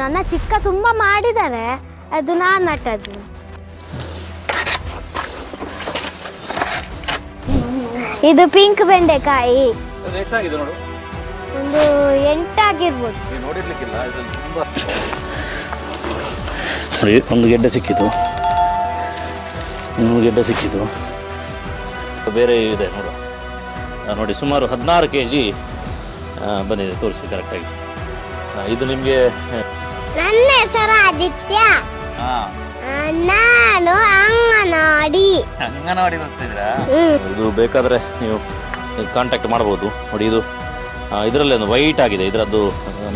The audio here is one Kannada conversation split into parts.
ನನ್ನ ಚಿಕ್ಕ ತುಂಬ ಮಾಡಿದ್ದಾರೆ ಅದು ನಾನು ನಟ್ಟದ್ದು. ಇದು ಪಿಂಕ್ ಬೆಂಡೆಕಾಯಿ. ಅದು ಎಷ್ಟಾಗಿದೆ ನೋಡು? ಒಂದು ಎಂಟಾಗಿರ್ಬೋದು. ನೀವು ನೋಡಿರ್ಲಿಕ್ಕಿಲ್ಲ ಇದ್ರಲ್ಲಿ ತುಂಬ. ನೋಡಿ ಒಂದು ಗೆಡ್ಡೆ ಸಿಕ್ಕಿತು. ಇನ್ನೊಂದು ಗೆಡ್ಡೆ ಸಿಕ್ಕಿತು. ಬೇರೆ ಇದೆ ನೋಡು. ನೋಡಿ ಸುಮಾರು ಹದಿನಾರು ಕೆ ಜಿ ಬಂದಿದೆ ತೋರಿಸಿ ಕರೆಕ್ಟಾಗಿ ಇದು ನಿಮಗೆ ನನ್ನ ಹೆಸರು ಆದಿತ್ಯ. ಹಾಂ. ನಾನು ಅಂಗನವಾಡಿ. ಅಂಗನವಾಡಿ ಇದು ಬೇಕಾದ್ರೆ ನೀವು ಕಾಂಟ್ಯಾಕ್ಟ್ ಮಾಡ್ಬೋದು. ನೋಡಿ ಇದು ಇದರಲ್ಲಿ ಒಂದು ವೈಟ್ ಆಗಿದೆ. ಇದರದ್ದು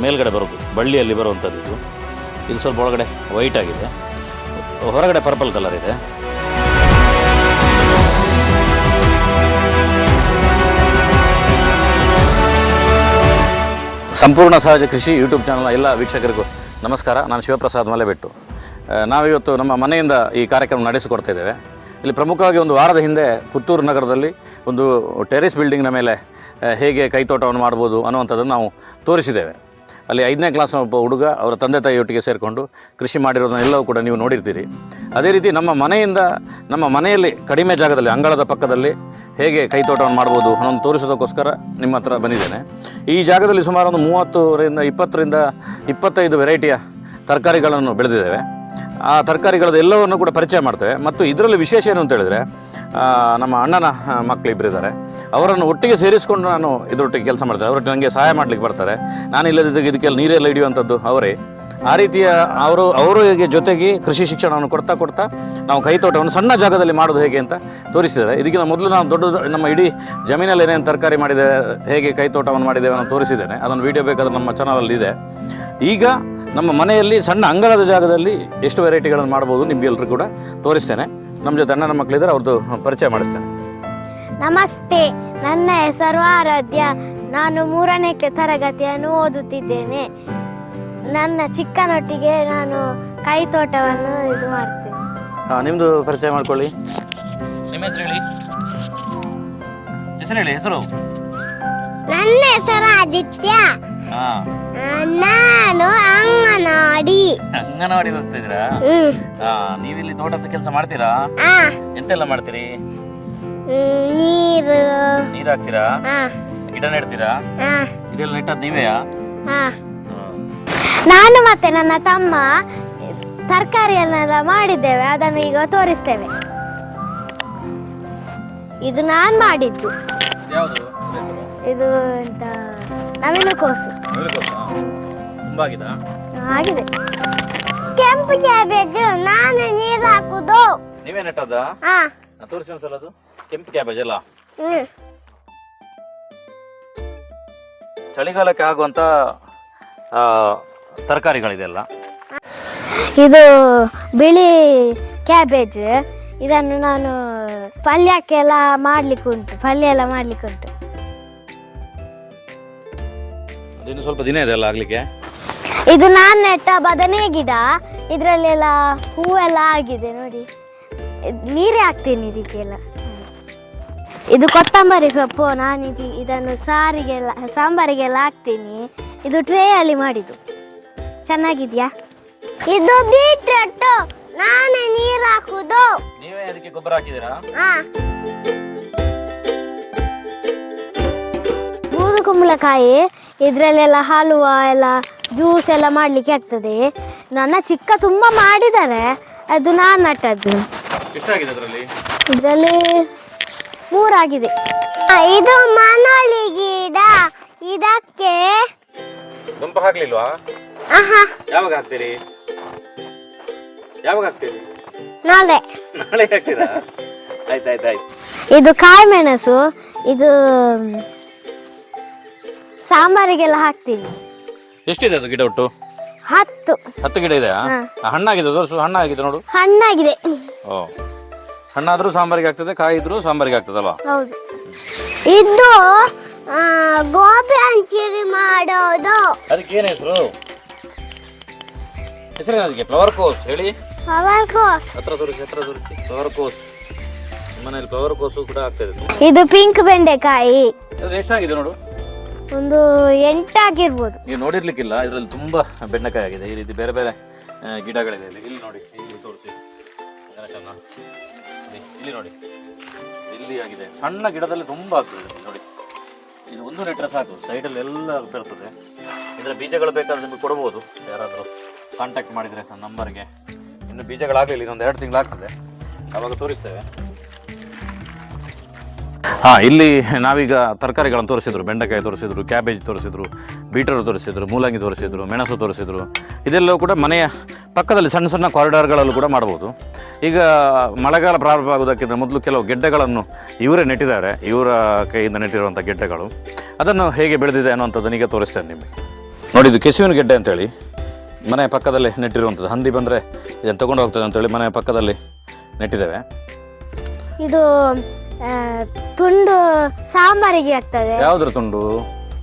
ಮೇಲ್ಗಡೆ ಬರೋದು ಬಳ್ಳಿಯಲ್ಲಿ ಬರುವಂಥದ್ದು ಇದು. ಇದು ಸ್ವಲ್ಪ ಒಳಗಡೆ ವೈಟ್ ಆಗಿದೆ. ಹೊರಗಡೆ ಪರ್ಪಲ್ ಕಲರ್ ಇದೆ. ಸಂಪೂರ್ಣ ಸಹಜ ಕೃಷಿ ಯೂಟ್ಯೂಬ್ ಚಾನಲ್ನ ಎಲ್ಲ ವೀಕ್ಷಕರಿಗೂ ನಮಸ್ಕಾರ, ನಾನು ಶಿವಪ್ರಸಾದ್ ಮಲೆಬೆಟ್ಟು. ನಾವಿವತ್ತು ನಮ್ಮ ಮನೆಯಿಂದ ಈ ಕಾರ್ಯಕ್ರಮ ನಡೆಸಿಕೊಡ್ತಾ ಇದ್ದೇವೆ. ಇಲ್ಲಿ ಪ್ರಮುಖವಾಗಿ ಒಂದು ವಾರದ ಹಿಂದೆ ಪುತ್ತೂರು ನಗರದಲ್ಲಿ ಒಂದು ಟೆರೆಸ್ ಬಿಲ್ಡಿಂಗ್ನ ಮೇಲೆ ಹೇಗೆ ಕೈತೋಟವನ್ನು ಮಾಡ್ಬೋದು ಅನ್ನುವಂಥದ್ದನ್ನು ನಾವು ತೋರಿಸಿದ್ದೇವೆ. ಅಲ್ಲಿ ಐದನೇ ಕ್ಲಾಸ್ನ ಒಬ್ಬ ಹುಡುಗ ಅವರ ತಂದೆ ತಾಯಿಯೊಟ್ಟಿಗೆ ಸೇರಿಕೊಂಡು ಕೃಷಿ ಮಾಡಿರೋದನ್ನ ಎಲ್ಲವೂ ಕೂಡ ನೀವು ನೋಡಿರ್ತೀರಿ. ಅದೇ ರೀತಿ ನಮ್ಮ ಮನೆಯಿಂದ ನಮ್ಮ ಮನೆಯಲ್ಲಿ ಕಡಿಮೆ ಜಾಗದಲ್ಲಿ, ಅಂಗಳದ ಪಕ್ಕದಲ್ಲಿ ಹೇಗೆ ಕೈತೋಟವನ್ನು ಮಾಡ್ಬೋದು ಅನ್ನೋದು ತೋರಿಸೋದಕ್ಕೋಸ್ಕರ ನಿಮ್ಮ ಹತ್ರ ಬಂದಿದ್ದೇನೆ. ಈ ಜಾಗದಲ್ಲಿ ಸುಮಾರು ಒಂದು ಮೂವತ್ತರಿಂದ ಇಪ್ಪತ್ತರಿಂದ ಇಪ್ಪತ್ತೈದು ವೆರೈಟಿಯ ತರಕಾರಿಗಳನ್ನು ಬೆಳೆದಿದ್ದೇವೆ. ಆ ತರಕಾರಿಗಳದ್ದು ಎಲ್ಲವನ್ನು ಕೂಡ ಪರಿಚಯ ಮಾಡ್ತೇವೆ. ಮತ್ತು ಇದರಲ್ಲಿ ವಿಶೇಷ ಏನು ಅಂತ ಹೇಳಿದ್ರೆ ನಮ್ಮ ಅಣ್ಣನ ಮಕ್ಕಳು ಇದ್ದಾರೆ ಅವರನ್ನು ಒಟ್ಟಿಗೆ ಸೇರಿಸಿಕೊಂಡು ನಾನು ಇದರೊಟ್ಟಿಗೆ ಕೆಲಸ ಮಾಡ್ತೇನೆ. ಅವರು ನನಗೆ ಸಹಾಯ ಮಾಡಲಿಕ್ಕೆ ಬರ್ತಾರೆ. ನಾನು ಇಲ್ಲದಿದ್ದಾಗ ಇದಕ್ಕೆಲ್ಲ ನೀರೆಲ್ಲ ಹಿಡಿಯುವಂಥದ್ದು ಅವರೇ. ಆ ರೀತಿಯ ಅವರು ಅವರಿಗೆ ಜೊತೆಗೆ ಕೃಷಿ ಶಿಕ್ಷಣವನ್ನು ಕೊಡ್ತಾ ಕೊಡ್ತಾ ನಾವು ಕೈತೋಟವನ್ನು ಸಣ್ಣ ಜಾಗದಲ್ಲಿ ಮಾಡೋದು ಹೇಗೆ ಅಂತ ತೋರಿಸಿದ್ದಾರೆ. ಇದಕ್ಕಿಂತ ಮೊದಲು ನಾವು ದೊಡ್ಡ ನಮ್ಮ ಇಡೀ ಜಮೀನಲ್ಲಿ ಏನೇನು ತರಕಾರಿ ಮಾಡಿದೆ, ಹೇಗೆ ಕೈತೋಟವನ್ನು ಮಾಡಿದ್ದೇವೆ ಅನ್ನೋ ತೋರಿಸಿದ್ದೇನೆ. ಅದನ್ನು ವೀಡಿಯೋ ಬೇಕಾದ್ರೆ ನಮ್ಮ ಚಾನಲಲ್ಲಿ ಇದೆ. ಈಗ ನಮ್ಮ ಮನೆಯಲ್ಲಿ ಸಣ್ಣ ಅಂಗಳದ ಜಾಗದಲ್ಲಿ ಎಷ್ಟು ವೆರೈಟಿಗಳನ್ನು ಮಾಡ್ಬೋದು ನಿಮಗೆಲ್ಲರೂ ಕೂಡ ತೋರಿಸ್ತೇನೆ. ನಮ್ಮ ಜೊತೆ ಅಣ್ಣನ ಮಕ್ಕಳಿದ್ದಾರೆ ಅವ್ರದ್ದು ಪರಿಚಯ ಮಾಡಿಸ್ತೇನೆ. ನಮಸ್ತೆ ನನ್ನ ಹೆಸರು ಆರಾಧ್ಯ. ನಾನು ಮೂರನೇ ತರಗತಿಯನ್ನು ಓದುತ್ತಿದ್ದೇನೆ. ನನ್ನ ಚಿಕ್ಕನೊಟ್ಟಿಗೆ ನಾನು ಕೈ ತೋಟವನ್ನು ಇದು ಮಾಡ್ತೇನೆ. ಹಾಂ ನಿಮ್ಮದು ಪರಿಚಯ ಮಾಡ್ಕೊಳ್ಳಿ. ನಿಮ್ಮ ಹೆಸರು ಹೇಳಿ? ಹೆಸರು ಹೇಳಿ ಹೆಸರು? ನನ್ನ ಹೆಸರು ಆದಿತ್ಯ. ನಾನು ಅಂಗನವಾಡಿ. ಅಂಗನವಾಡಿ ಬರ್ತಿದ್ದೀರಾ ಹ್ಮ್. ಹಾಂ ನೀವಿಲ್ಲಿ ತೋಟದ ಕೆಲಸ ಮಾಡ್ತೀರಾ? ಎಂತೆಲ್ಲ ಮಾಡ್ತೀರಿ? ನೀರು. ನೀರ್ ಹಾಕ್ತೀರಾ? ಗಿಡ ನೆಡ್ತೀರಾ? ಇದೆಲ್ಲ ನೆಟ್ಟದ್ ನೀವೇ ನಾನು ಮತ್ತೆ ನನ್ನ ತಮ್ಮ ತರಕಾರಿಯನ್ನೆಲ್ಲ ಮಾಡಿದ್ದೇವೆ ಅದನ್ನು ಈಗ ತೋರಿಸ್ತೇವೆ. ಇದು ನಾನು ಮಾಡಿದ್ದು. ಯಾವುದು? ಇದು ಎಂತ? ನವಿಲು ಕೋಸು. ತುಂಬ ಆಗಿದಾ ಆಗಿದೆ. ಕೆಂಪು ಕ್ಯಾಬೇಜ್ ನಾನು ನೀರು ಹಾಕುದು. ನೀವೇ ನೆಟ್ಟದ ಹಾ ತೋರಿಸಿ ಒಂದ್ಸಲ ಅದು. ಕೆಂಪು ಕ್ಯಾಬೇಜ್ ಅಲ್ಲ ಹ್ಮ್. ಚಳಿಗಾಲಕ್ಕೆ ಆಗುವಂತ ಆ, ತರಕಾರಿಗಳಿದೆಲ್ಲ ಇದು ಬಿಳಿ ಕ್ಯಾಬೇಜ್. ಇದನ್ನು ನಾನು ಪಲ್ಯಕ್ಕೆಲ್ಲ ಮಾಡ್ಲಿಕ್ಕೆ ಉಂಟು ಪಲ್ಯ ಎಲ್ಲ ಮಾಡ್ಲಿಕ್ಕೆ ಉಂಟು ಅದಿನ್ನು ಸ್ವಲ್ಪ ದಿನ ಇದೆ ಅಲ್ಲ ಆಗ್ಲಿಕ್ಕೆ? ಇದು ನಾನು ನೆಟ್ಟ ಬದನೆ ಗಿಡ. ಇದರಲ್ಲೆಲ್ಲ ಹೂವೆಲ್ಲ ಆಗಿದೆ ನೋಡಿ. ಇದ್ ನೀರೇ ಹಾಕ್ತೀನಿ ಇದಕ್ಕೆಲ್ಲ ಇದು ಕೊತ್ತಂಬರಿ ಸೊಪ್ಪು ನಾನು ಇದು ಇದನ್ನು ಸಾರಿಗೆಲ್ಲ ಸಾಂಬಾರಿಗೆಲ್ಲ ಹಾಕ್ತೀನಿ. ಇದು ಟ್ರೇ ಅಲ್ಲಿ ಮಾಡಿದ್ದು. ಚೆನ್ನಾಗಿದ್ಯಾ? ಇದು ಬೀಟ್ರಟ್ ನಾನೇ ನೀರು ಹಾಕುದು. ನೀವೇ ಅದಕ್ಕೆ ಗೊಬ್ಬರ ಹಾಕಿದ್ದೀರಾ? ಬೂದು ಕುಂಬಳಕಾಯಿ ಇದರಲ್ಲೆಲ್ಲ ಹಾಲುವ ಎಲ್ಲ ಜ್ಯೂಸ್ ಎಲ್ಲ ಮಾಡಲಿಕ್ಕೆ ಆಗ್ತದೆ. ನನ್ನ ಚಿಕ್ಕ ತುಂಬ ಮಾಡಿದ್ದಾರೆ. ಅದು ನಾನು ನಟ್ಟದ್ದು. ಎಷ್ಟಾಗಿದೆ ಅದರಲ್ಲಿ? ಇದರಲ್ಲಿ ಮೂರಾಗಿದೆ. ಇದು ಮನೋಳಿ ಗಿಡ. ಇದಕ್ಕೆ ದುಂಪ ಹಾಕ್ಲಿಲ್ವಾ? ಆಹಾ. ಯಾವಾಗ ಹಾಕ್ತೀರಿ? ಯಾವಾಗ ಹಾಕ್ತೀರಿ? ನಾಳೆ. ನಾಳೆ ಹಾಕ್ತೀರಾ? ಆಯ್ತಾಯ್ತಾಯ್ತು ಇದು ಕಾಯಿ ಮೆಣಸು. ಇದು ಸಾಂಬಾರಿಗೆಲ್ಲ ಹಾಕ್ತೀನಿ. ಎಷ್ಟಿದೆ ಅದು ಗಿಡ ಒಟ್ಟು? ಹತ್ತು. ಹತ್ತು ಗಿಡ ಇದೆ ಹಾ. ಹಣ್ಣಾಗಿದೆ ತೋರಿಸು ಹಣ್ಣಾಗಿದೆ ನೋಡು. ಹಣ್ಣಾಗಿದೆ. ಓ. ಹಣ್ಣಾದ್ರೂ ಸಾಂಬಾರಿಗೆ ಆಗ್ತದೆ ಕಾಯಿ ಇದ್ರೂ ಸಾಂಬಾರಿಗೆ ಆಗ್ತದಲ್ಲ ಹೌದು. ಇದು ಆ, ಗೋಬಿ ಹಂಚಿರಿ ಮಾಡೋದು. ಅದಕ್ಕೆ ಏನು ಹೆಸರು? ಹೆಸರು ಅದಕ್ಕೆ? ಫ್ಲವರ್ ಕೋಸ್ ಹೇಳಿ. ಫ್ಲವರ್ ಕೋಸ್ ಹತ್ರ ತೋರಿಸಿ ಹತ್ರ ತೋರಿಸಿ. ಫ್ಲವರ್ ಕೋಸ್ ಮನೇಲಿ ಫ್ಲವರ್ ಕೋಸು ಕೂಡ ಆಗ್ತದೆ ಇದು. ಪಿಂಕ್ ಬೆಂಡೆಕಾಯಿ. ಅದು ಎಷ್ಟಾಗಿದೆ ನೋಡು? ಒಂದು ಎಂಟಾಗಿರ್ಬೋದು. ನೀವು ನೋಡಿರ್ಲಿಕ್ಕಿಲ್ಲ, ಇದರಲ್ಲಿ ತುಂಬಾ ಬೆಂಡೆಕಾಯಿ ಆಗಿದೆ. ಈ ರೀತಿ ಬೇರೆ ಬೇರೆ ಗಿಡಗಳಿದೆ ಇಲ್ಲಿ. ಇಲ್ಲಿ ನೋಡಿ, ಇಲ್ಲಿ ತೋರಿಸಿ ಇಲ್ಲಿ ನೋಡಿ. ಇಲ್ಲಿ ಆಗಿದೆ. ಸಣ್ಣ ಗಿಡದಲ್ಲಿ ತುಂಬಾ ಆಗ್ತದೆ ನೋಡಿ. ಇದು ಒಂದು ನೆಟ್ರೆ ಸಾಕು. ಸೈಡಲ್ಲಿ ಎಲ್ಲ ಬರ್ತದೆ ಇದರ ಬೀಜಗಳು ಬೇಕಾದ್ರೆ ನಿಮಗೆ ಕೊಡ್ಬೋದು. ಯಾರಾದರೂ ಕಾಂಟ್ಯಾಕ್ಟ್ ಮಾಡಿದರೆ ನಂಬರ್ಗೆ ಇನ್ನು ಬೀಜಗಳಾಗಲಿಲ್ಲ, ಇನ್ನೊಂದು ಎರಡು ತಿಂಗಳಾಗ್ತದೆ. ಆವಾಗ ತೋರಿಸ್ತೇವೆ. ಹಾಂ, ಇಲ್ಲಿ ನಾವೀಗ ತರಕಾರಿಗಳನ್ನು ತೋರಿಸಿದ್ರು, ಬೆಂಡೆಕಾಯಿ ತೋರಿಸಿದ್ರು, ಕ್ಯಾಬೇಜ್ ತೋರಿಸಿದ್ರು, ಬೀಟರ್ ತೋರಿಸಿದ್ರು, ಮೂಲಂಗಿ ತೋರಿಸಿದ್ರು, ಮೆಣಸು ತೋರಿಸಿದ್ರು. ಇದೆಲ್ಲವೂ ಕೂಡ ಮನೆಯ ಪಕ್ಕದಲ್ಲಿ ಸಣ್ಣ ಸಣ್ಣ ಕಾರಿಡಾರ್ಗಳಲ್ಲೂ ಕೂಡ ಮಾಡ್ಬೋದು ಈಗ ಮಳೆಗಾಲ ಪ್ರಾರಂಭ ಆಗೋದಕ್ಕಿಂತ ಮೊದಲು ಕೆಲವು ಗೆಡ್ಡೆಗಳನ್ನು ಇವರೇ ನೆಟ್ಟಿದ್ದಾರೆ. ಇವರ ಕೈಯಿಂದ ನೆಟ್ಟಿರುವಂಥ ಗೆಡ್ಡೆಗಳು. ಅದನ್ನು ಹೇಗೆ ಬೆಳೆದಿದೆ ಅನ್ನುವಂಥದ್ದನ್ನು ಈಗ ತೋರಿಸ್ತೇನೆ ನಿಮಗೆ. ನೋಡಿ, ಇದು ಕೆಸುವಿನ ಗೆಡ್ಡೆ ಅಂತೇಳಿ ಮನೆಯ ಪಕ್ಕದಲ್ಲಿ ನೆಟ್ಟಿರುವಂಥದ್ದು. ಹಂದಿ ಬಂದರೆ ಇದನ್ನು ತೊಗೊಂಡು ಹೋಗ್ತದೆ ಅಂತೇಳಿ ಮನೆಯ ಪಕ್ಕದಲ್ಲಿ ನೆಟ್ಟಿದ್ದೇವೆ. ಇದು ಆ, ತುಂಡು ಸಾಂಬಾರಿಗೆ ಆಗ್ತದೆ. ಯಾವ್ದ್ರ ತುಂಡು?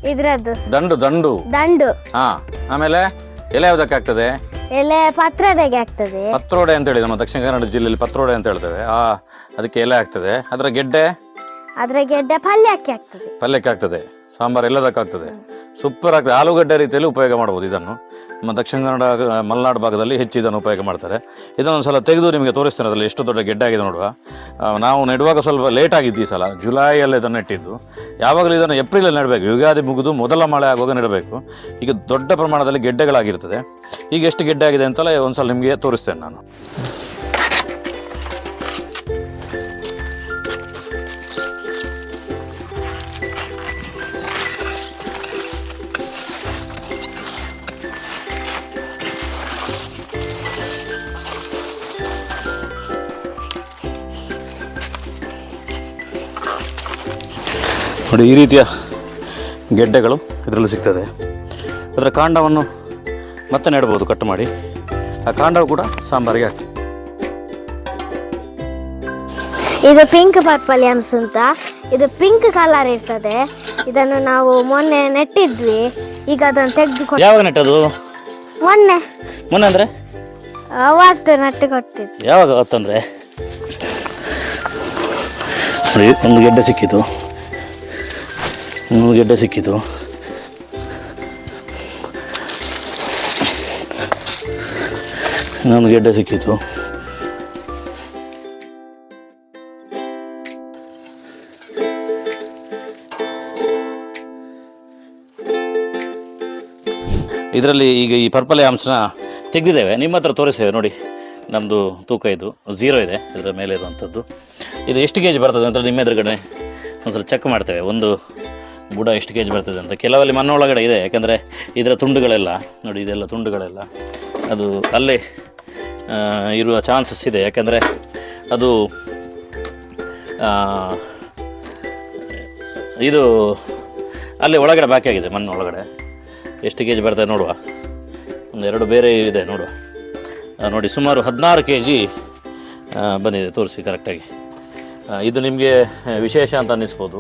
ಇದ್ರದ್ದು. ದಂಡು ದಂಡು. ದಂಡು. ಹಾ ಆಮೇಲೆ ಎಲೆ ಯಾವ್ದಕ್ಕೆ ಆಗ್ತದೆ? ಎಲೆ ಪತ್ರೋಡೆಗೆ ಆಗ್ತದೆ. ಪತ್ರೋಡೆ ಅಂತೇಳಿ ನಮ್ಮ ದಕ್ಷಿಣ ಕನ್ನಡ ಜಿಲ್ಲೆಯಲ್ಲಿ ಪತ್ರೋಡೆ ಅಂತ ಹೇಳ್ತೇವೆ. ಆ ಅದಕ್ಕೆ ಎಲೆ ಆಗ್ತದೆ. ಅದರ ಗೆಡ್ಡೆ? ಅದರ ಗೆಡ್ಡೆ ಪಲ್ಯಕ್ಕೆ ಆಗ್ತದೆ. ಪಲ್ಯಕ್ಕೆ ಆಗ್ತದೆ. ಸಾಂಬಾರು ಎಲ್ಲದಕ್ಕಾಗ್ತದೆ. ಸೂಪರ್ ಆಗ್ತದೆ. ಆಲೂಗಡ್ಡೆ ರೀತಿಯಲ್ಲಿ ಉಪಯೋಗ ಮಾಡ್ಬೋದು ಇದನ್ನು. ನಮ್ಮ ದಕ್ಷಿಣ ಕನ್ನಡ, ಮಲೆನಾಡು ಭಾಗದಲ್ಲಿ ಹೆಚ್ಚು ಇದನ್ನು ಉಪಯೋಗ ಮಾಡ್ತಾರೆ. ಇದನ್ನೊಂದು ಸಲ ತೆಗೆದು ನಿಮಗೆ ತೋರಿಸ್ತೇನೆ ಅದರಲ್ಲಿ ಎಷ್ಟು ದೊಡ್ಡ ಗೆಡ್ಡೆ ಆಗಿದೆ ನೋಡುವ. ನಾವು ನೆಡುವಾಗ ಸ್ವಲ್ಪ ಲೇಟ್ ಆಗಿದ್ದು ಈ ಸಲ. ಜುಲೈಯಲ್ಲಿ ಇದನ್ನು ನೆಟ್ಟಿದ್ದು. ಯಾವಾಗಲೂ ಇದನ್ನು ಏಪ್ರಿಲಲ್ಲಿ ನೆಡಬೇಕು. ಯುಗಾದಿ ಮುಗಿದು ಮೊದಲ ಮಳೆ ಆಗುವಾಗ ನೆಡಬೇಕು. ಈಗ ದೊಡ್ಡ ಪ್ರಮಾಣದಲ್ಲಿ ಗೆಡ್ಡೆಗಳಾಗಿರ್ತದೆ. ಈಗ ಎಷ್ಟು ಗೆಡ್ಡೆ ಆಗಿದೆ ಅಂತಲೇ ಒಂದು ಸಲ ನಿಮಗೆ ತೋರಿಸ್ತೇನೆ ನಾನು. ನೋಡಿ ಈ ರೀತಿಯ ಗೆಡ್ಡೆಗಳು ಇದರಲ್ಲಿ ಸಿಗ್ತದೆ. ಅದರ ಕಾಂಡವನ್ನು ಮತ್ತೆ ನೆಡ್ಬೋದು ಕಟ್ ಮಾಡಿ. ಆ ಕಾಂಡವು ಕೂಡ ಸಾಂಬಾರಿಗೆ ಹಾಕಿ ಇದು ಪಿಂಕ್ ಪರ್ಪಲ್ ಯಾಮ್ಸ್ ಅಂತ. ಇದು ಪಿಂಕ್ ಕಲರ್ ಇರ್ತದೆ. ಇದನ್ನು ನಾವು ಮೊನ್ನೆ ನೆಟ್ಟಿದ್ವಿ. ಈಗ ಅದನ್ನು ತೆಗೆದು ಯಾವಾಗ ನೆಟ್ಟದು ಮೊನ್ನೆ. ಮೊನ್ನೆ ಅಂದರೆ? ಅವತ್ತು ನೆಟ್ಟು ಕೊಟ್ಟಿದ್ವಿ ಯಾವಾಗ ಅವತ್ತಂದರೆ ಒಂದು ಗೆಡ್ಡೆ ಸಿಕ್ಕಿತು. ಗೆಡ್ಡೆ ಸಿಕ್ಕಿತು. ಇನ್ನೊಂದು ಗೆಡ್ಡೆ ಸಿಕ್ಕಿತು. ಇದರಲ್ಲಿ ಈಗ ಈ ಪರ್ಪಲ್ ಆಮ್ಸ್ನ ತೆಗೆದಿದ್ದೇವೆ. ನಿಮ್ಮ ಹತ್ರ ತೋರಿಸ್ತೇವೆ ನೋಡಿ. ನಮ್ಮದು ತೂಕ ಇದು. ಝೀರೋ ಇದೆ. ಇದರ ಮೇಲೆ ಇರುವಂಥದ್ದು. ಇದು ಎಷ್ಟು ಕೆ ಜಿ ಬರ್ತದೆ ಅಂತ ನಿಮ್ಮ ಎದುರುಗಡೆ ಸ್ವಲ್ಪ ಚೆಕ್ ಮಾಡ್ತೇವೆ. ಒಂದು ಬುಡ ಎಷ್ಟು ಕೆ ಜಿ ಬರ್ತದೆ ಅಂತ. ಕೆಲವಲ್ಲಿ ಮಣ್ಣೊಳಗಡೆ ಇದೆ, ಯಾಕಂದರೆ ಇದರ ತುಂಡುಗಳೆಲ್ಲ, ನೋಡಿ ಇದೆಲ್ಲ ತುಂಡುಗಳೆಲ್ಲ, ಅದು ಅಲ್ಲೇ ಇರುವ ಚಾನ್ಸಸ್ ಇದೆ. ಯಾಕಂದರೆ ಅದು ಇದು ಅಲ್ಲಿ ಒಳಗಡೆ ಬಾಕಿ ಆಗಿದೆ, ಮಣ್ಣು ಒಳಗಡೆ. ಎಷ್ಟು ಕೆ ಜಿ ಬರ್ತದೆ ನೋಡುವ. ಒಂದು ಎರಡು ಬೇರೆ ಇದೆ ನೋಡುವ. ನೋಡಿ ಸುಮಾರು ಹದಿನಾರು ಕೆ ಜಿ ಬಂದಿದೆ, ತೋರಿಸಿ ಕರೆಕ್ಟಾಗಿ ಇದು ನಿಮಗೆ ವಿಶೇಷ ಅಂತ ಅನ್ನಿಸ್ಬೋದು,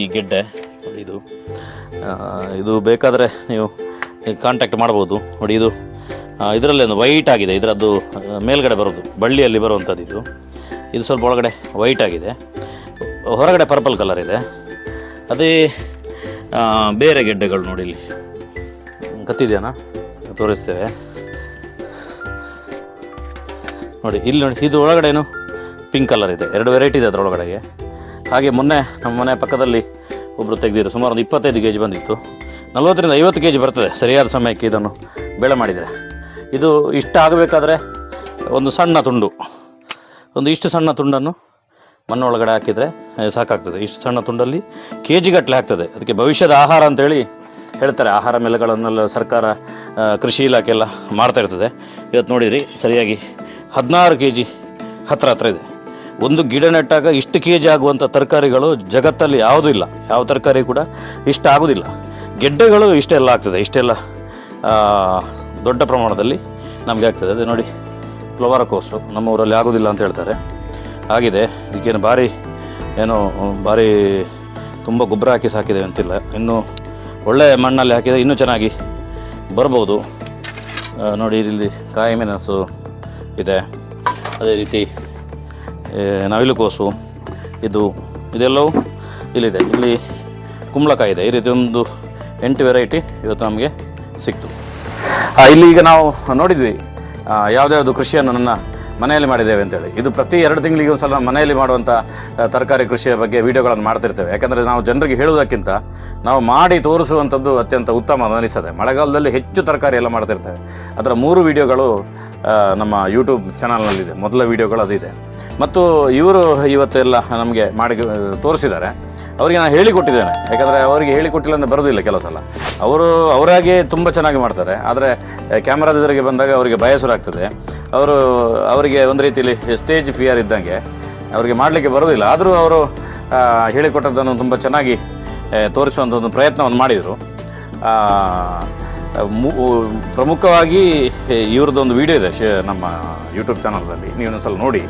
ಈ ಗೆಡ್ಡೆ. ಇದು. ಇದು ಬೇಕಾದರೆ ನೀವು ಕಾಂಟ್ಯಾಕ್ಟ್ ಮಾಡ್ಬೋದು. ನೋಡಿ ಇದು ಇದರಲ್ಲಿ ಒಂದು ವೈಟ್ ಆಗಿದೆ. ಇದರದ್ದು ಮೇಲ್ಗಡೆ ಬರೋದು, ಬಳ್ಳಿಯಲ್ಲಿ ಬರುವಂಥದ್ದು ಇದು. ಇದು ಸ್ವಲ್ಪ ಒಳಗಡೆ ವೈಟ್ ಆಗಿದೆ. ಹೊರಗಡೆ ಪರ್ಪಲ್ ಕಲರ್ ಇದೆ. ಅದೇ ಬೇರೆ ಗೆಡ್ಡೆಗಳು ನೋಡಿ ಇಲ್ಲಿ. ಕತ್ತಿದೆಯಾ ತೋರಿಸ್ತೇವೆ. ನೋಡಿ, ಇಲ್ಲಿ ನೋಡಿ, ಇದು ಒಳಗಡೆನು ಪಿಂಕ್ ಕಲರ್ ಇದೆ. ಎರಡು ವೆರೈಟಿ ಇದೆ ಅದರೊಳಗಡೆಗೆ. ಹಾಗೆ ಮೊನ್ನೆ, ನಮ್ಮ ಮನೆ ಪಕ್ಕದಲ್ಲಿ ಒಬ್ಬರು ತೆಗೆದಿರು ಸುಮಾರು ಒಂದು ಇಪ್ಪತ್ತೈದು ಕೆ ಜಿ ಬಂದಿತ್ತು. ನಲ್ವತ್ತರಿಂದ ಐವತ್ತು ಕೆ ಜಿ ಬರ್ತದೆ. ಸರಿಯಾದ ಸಮಯಕ್ಕೆ ಇದನ್ನು ಬೆಳೆ ಮಾಡಿದರೆ. ಇದು ಇಷ್ಟ ಆಗಬೇಕಾದ್ರೆ ಒಂದು ಸಣ್ಣ ತುಂಡು. ಒಂದು ಇಷ್ಟು ಸಣ್ಣ ತುಂಡನ್ನು ಮಣ್ಣೊಳಗಡೆ ಹಾಕಿದರೆ ಸಾಕಾಗ್ತದೆ. ಇಷ್ಟು ಸಣ್ಣ ತುಂಡಲ್ಲಿ ಕೆ ಜಿಗಟ್ಟಲೆ ಆಗ್ತದೆ. ಅದಕ್ಕೆ ಭವಿಷ್ಯದ ಆಹಾರ ಅಂತೇಳಿ ಹೇಳ್ತಾರೆ. ಆಹಾರ ಮೇಲೆಗಳನ್ನೆಲ್ಲ ಸರ್ಕಾರ ಕೃಷಿ ಇಲಾಖೆ ಎಲ್ಲ ಮಾಡ್ತಾ ಇರ್ತದೆ. ಇವತ್ತು ನೋಡಿದ್ರಿ ಸರಿಯಾಗಿ ಹದಿನಾರು ಕೆ ಜಿ ಹತ್ರ ಹತ್ರ ಇದೆ. ಒಂದು ಗಿಡ ನೆಟ್ಟಾಗ ಇಷ್ಟು ಕೆ ಜಿ ಆಗುವಂಥ ತರಕಾರಿಗಳು ಜಗತ್ತಲ್ಲಿ ಯಾವುದೂ ಇಲ್ಲ. ಯಾವ ತರಕಾರಿ ಕೂಡ ಇಷ್ಟ ಆಗೋದಿಲ್ಲ. ಗೆಡ್ಡೆಗಳು ಇಷ್ಟೆಲ್ಲ ಆಗ್ತದೆ. ಇಷ್ಟೆಲ್ಲ ದೊಡ್ಡ ಪ್ರಮಾಣದಲ್ಲಿ ನಮಗೆ ಆಗ್ತದೆ. ಅದೇ ನೋಡಿ ಫ್ಲವರ್ ಕೋಸು ನಮ್ಮ ಊರಲ್ಲಿ ಆಗೋದಿಲ್ಲ ಅಂತ ಹೇಳ್ತಾರೆ. ಆಗಿದೆ. ಇದಕ್ಕೇನು ಭಾರಿ, ಏನು, ಭಾರಿ ತುಂಬ ಗೊಬ್ಬರ ಹಾಕಿ ಸಾಕಿದೆ ಅಂತಿಲ್ಲ. ಇನ್ನೂ ಒಳ್ಳೆಯ ಮಣ್ಣಲ್ಲಿ ಹಾಕಿದರೆ ಇನ್ನೂ ಚೆನ್ನಾಗಿ ಬರ್ಬೋದು. ನೋಡಿ ಇಲ್ಲಿ ಕಾಯಿ ಮೆಣಸು ಇದೆ. ಅದೇ ರೀತಿ ನವಿಲುಕೋಸು ಇದು, ಇದೆಲ್ಲವೂ ಇಲ್ಲಿದೆ. ಇಲ್ಲಿ ಕುಂಬಳಕಾಯಿ ಇದೆ. ಈ ರೀತಿ ಒಂದು ಎಂಟು ವೆರೈಟಿ ಇವತ್ತು ನಮಗೆ ಸಿಕ್ತು. ಇಲ್ಲಿ ಈಗ ನಾವು ನೋಡಿದ್ವಿ ಯಾವುದ್ಯಾವುದು ಕೃಷಿಯನ್ನು ನನ್ನ ಮನೆಯಲ್ಲಿ ಮಾಡಿದ್ದೇವೆ ಅಂತೇಳಿ. ಇದು ಪ್ರತಿ ಎರಡು ತಿಂಗಳಿಗೆ ಒಂದು ಸಲ ಮನೆಯಲ್ಲಿ ಮಾಡುವಂಥ ತರಕಾರಿ ಕೃಷಿಯ ಬಗ್ಗೆ ವಿಡಿಯೋಗಳನ್ನು ಮಾಡ್ತಿರ್ತೇವೆ. ಯಾಕಂದರೆ ನಾವು ಜನರಿಗೆ ಹೇಳುವುದಕ್ಕಿಂತ ನಾವು ಮಾಡಿ ತೋರಿಸುವಂಥದ್ದು ಅತ್ಯಂತ ಉತ್ತಮ ಅನಿಸ್ತದೆ. ಮಳೆಗಾಲದಲ್ಲಿ ಹೆಚ್ಚು ತರಕಾರಿ ಎಲ್ಲ ಮಾಡ್ತಿರ್ತೇವೆ. ಅದರ ಮೂರು ವಿಡಿಯೋಗಳು ನಮ್ಮ ಯೂಟ್ಯೂಬ್ ಚಾನಲ್ನಲ್ಲಿದೆ ಮೊದಲ ವಿಡಿಯೋಗಳು ಅದಿದೆ ಮತ್ತು ಇವರು ಇವತ್ತೆಲ್ಲ ನಮಗೆ ಮಾಡಿ ತೋರಿಸಿದ್ದಾರೆ. ಅವರಿಗೆ ನಾನು ಹೇಳಿಕೊಟ್ಟಿದ್ದೇನೆ ಯಾಕಂದರೆ ಅವರಿಗೆ ಹೇಳಿಕೊಟ್ಟಿಲ್ಲ ಅಂದರೆ ಬರೋದಿಲ್ಲ ಕೆಲವು ಸಲ. ಅವರು ಅವರಾಗೇ ತುಂಬ ಚೆನ್ನಾಗಿ ಮಾಡ್ತಾರೆ. ಆದರೆ ಕ್ಯಾಮ್ರಾದ ಎದುರಿಗೆ ಬಂದಾಗ ಅವರಿಗೆ ಭಯ ಶುರುವಾಗ್ತದೆ ಅವರು, ಅವರಿಗೆ ಒಂದು ರೀತಿಯಲ್ಲಿ ಸ್ಟೇಜ್ ಫಿಯರ್ ಇದ್ದಂಗೆ ಅವರಿಗೆ ಮಾಡಲಿಕ್ಕೆ ಬರೋದಿಲ್ಲ. ಆದರೂ ಅವರು ಹೇಳಿಕೊಟ್ಟದ್ದನ್ನು ತುಂಬ ಚೆನ್ನಾಗಿ ತೋರಿಸುವಂಥ ಒಂದು ಪ್ರಯತ್ನವನ್ನು ಮಾಡಿದರು. ಪ್ರಮುಖವಾಗಿ ಇವ್ರದ್ದೊಂದು ವಿಡಿಯೋ ಇದೆ ಶೇ, ನಮ್ಮ ಯೂಟ್ಯೂಬ್ ಚಾನಲ್ನಲ್ಲಿ. ನೀವು ಒಂದ್ಸಲ ನೋಡಿ.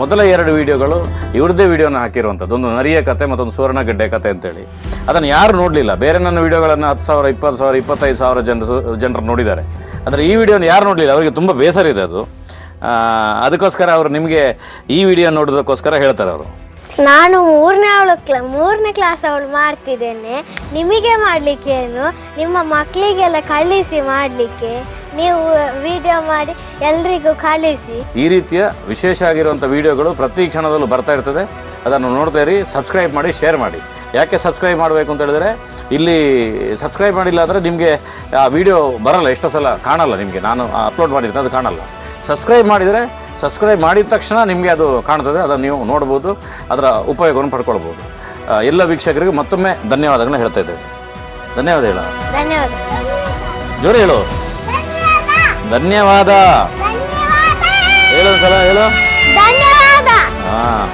ಮೊದಲ ಎರಡು ವಿಡಿಯೋಗಳು ಇವ್ರದ್ದೇ ವಿಡಿಯೋನ ಹಾಕಿರುವಂಥದ್ದು. ಒಂದು ನರಿಯ ಕತೆ ಮತ್ತೊಂದು ಸುವರ್ಣಗಡ್ಡೆ ಕತೆ ಅಂತೇಳಿ. ಅದನ್ನು ಯಾರು ನೋಡಲಿಲ್ಲ. ಬೇರೆ ನನ್ನ ವಿಡಿಯೋಗಳನ್ನು ಹತ್ತು ಸಾವಿರ, ಇಪ್ಪತ್ತು ಸಾವಿರ, ಇಪ್ಪತ್ತೈದು ಸಾವಿರ ಜನರು ಜನರು ನೋಡಿದ್ದಾರೆ. ಆದರೆ ಈ ವಿಡಿಯೋನ ಯಾರು ನೋಡಲಿಲ್ಲ? ಅವರಿಗೆ ತುಂಬ ಬೇಸರ ಇದೆ ಅದು. ಅದಕ್ಕೋಸ್ಕರ ಅವರು ನಿಮಗೆ ಈ ವಿಡಿಯೋ ನೋಡೋದಕ್ಕೋಸ್ಕರ ಹೇಳ್ತಾರೆ ಅವರು. ನಾನು ಮೂರನೇ ಅವಳು ಕ್ಲಾ, ಮೂರನೇ ಕ್ಲಾಸ್ ಅವಳು ಮಾಡ್ತಿದ್ದೇನೆ. ನಿಮಗೆ ಮಾಡಲಿಕ್ಕೇನು ನಿಮ್ಮ ಮಕ್ಕಳಿಗೆಲ್ಲ ಕಳಿಸಿ ಮಾಡಲಿಕ್ಕೆ. ನೀವು ವಿಡಿಯೋ ಮಾಡಿ ಎಲ್ರಿಗೂ ಕಳಿಸಿ. ಈ ರೀತಿಯ ವಿಶೇಷ ಆಗಿರುವಂಥ ವಿಡಿಯೋಗಳು ಪ್ರತಿ ಕ್ಷಣದಲ್ಲೂ ಬರ್ತಾ ಇರ್ತದೆ. ಅದನ್ನು ನೋಡ್ತಾ ಇರಿ ಸಬ್ಸ್ಕ್ರೈಬ್ ಮಾಡಿ ಶೇರ್ ಮಾಡಿ. ಯಾಕೆ ಸಬ್ಸ್ಕ್ರೈಬ್ ಮಾಡಬೇಕು ಅಂತ ಹೇಳಿದ್ರೆ ಇಲ್ಲಿ ಸಬ್ಸ್ಕ್ರೈಬ್ ಮಾಡಿಲ್ಲ ಅಂದರೆ ನಿಮಗೆ ಆ ವಿಡಿಯೋ ಬರಲ್ಲ. ಎಷ್ಟೋ ಸಲ ಕಾಣಲ್ಲ ನಿಮಗೆ. ನಾನು ಅಪ್ಲೋಡ್ ಮಾಡಿರ್ತೀನಿ ಅದು ಕಾಣಲ್ಲ. ಸಬ್ಸ್ಕ್ರೈಬ್ ಮಾಡಿದರೆ ಸಬ್ಸ್ಕ್ರೈಬ್ ಮಾಡಿದ ತಕ್ಷಣ ನಿಮಗೆ ಅದು ಕಾಣ್ತದೆ. ಅದನ್ನು ನೀವು ನೋಡ್ಬೋದು ಅದರ ಉಪಯೋಗವನ್ನು ಪಡ್ಕೊಳ್ಬೋದು. ಎಲ್ಲ ವೀಕ್ಷಕರಿಗೂ ಮತ್ತೊಮ್ಮೆ ಧನ್ಯವಾದಗಳನ್ನ ಹೇಳ್ತಾ ಇದ್ದೇವೆ ಧನ್ಯವಾದ ಹೇಳ ಧನ್ಯವಾದ. ಜೋರು ಹೇಳು. ಧನ್ಯವಾದ. ಹೇಳು ಸಲ ಹೇಳು. ಧನ್ಯವಾದ. ಹಾಂ.